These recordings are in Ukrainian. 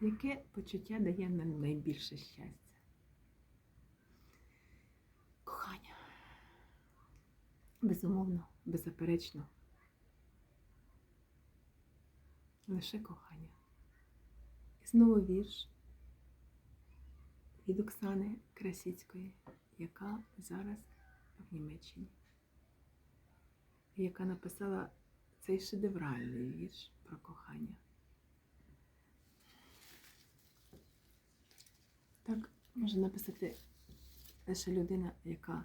Яке почуття дає нам найбільше щастя? Кохання. Безумовно, беззаперечно. Лише кохання. І знову вірш від Оксани Красіцької, яка зараз в Німеччині, яка написала цей шедевральний вірш про кохання. Так може написати лише людина, яка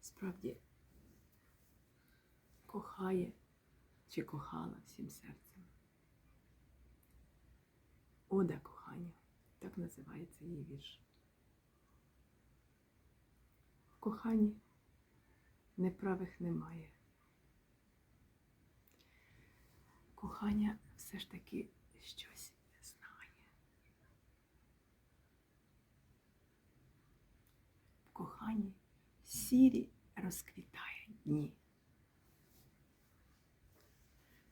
справді кохає чи кохала всім серцем. Ода кохання. Так називається її вірш. В коханні неправих немає. Кохання все ж таки щось знає. В сірі розквітає дні.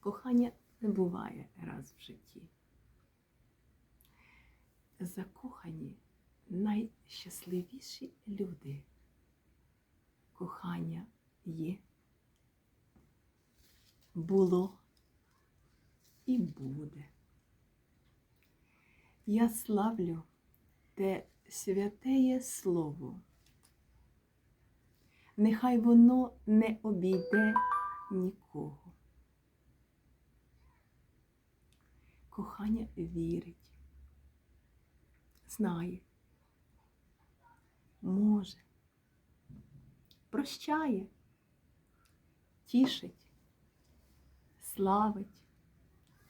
Кохання не буває раз в житті. Закохані найщасливіші люди. Кохання є, було і буде. Я славлю те святеє слово. Нехай воно не обійде нікого. Кохання вірить, знає, може, прощає, тішить, славить,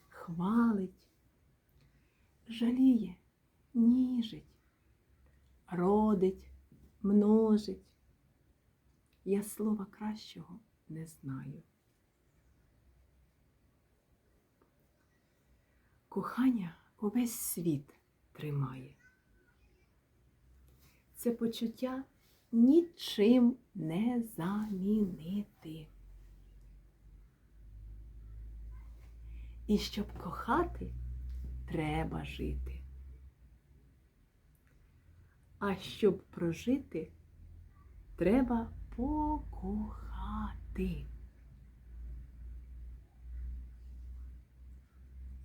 хвалить, жаліє, ніжить, родить, множить. Я слова кращого не знаю. Кохання увесь світ тримає. Це почуття нічим не замінити. І щоб кохати, треба жити. А щоб прожити, треба покохати.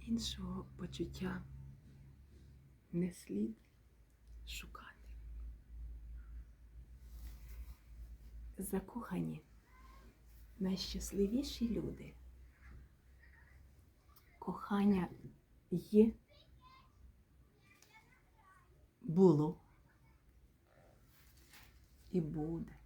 Іншого почуття не слід шукати. Закохані найщасливіші люди. Кохання є, було і буде.